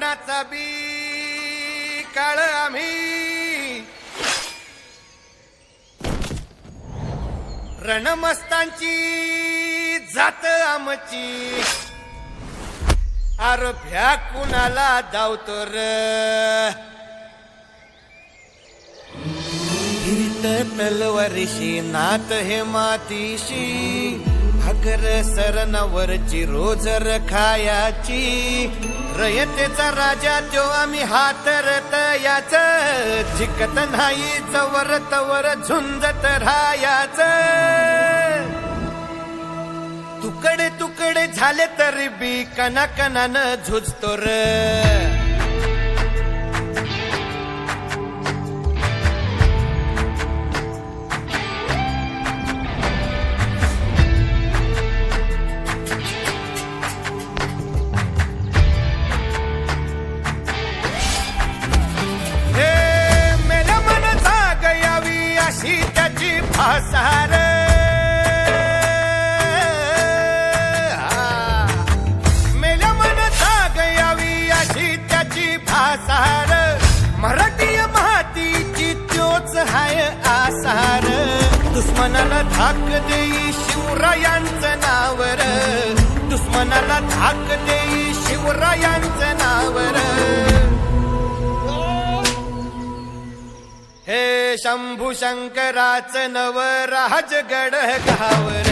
मनाचा बी काळ आम्ही. रणमस्तांची जात आमची. आरभ्या कुणाला धावतो र तलवारीशी नात हे मातीशी. भाकर सरनावरची रोजर खायाची रयतेचा राजा त्यो आम्ही हातरत याच. जिकत नाही जवर तवर झुंजत राहायाच. तुकडे तुकडे झाले तरी बी कना कनानं झुजतो र. त्याची भासार मेल्या मन जाग यावी अशी त्याची भासार. मराठी मातीची त्योच हाय आसार. दुश्मनाला धाक देई शिवरायांचं नावर. दुश्मनाला धाक देई शिवरायांचं नावर. शंभू शंकराच नव राजगड गावर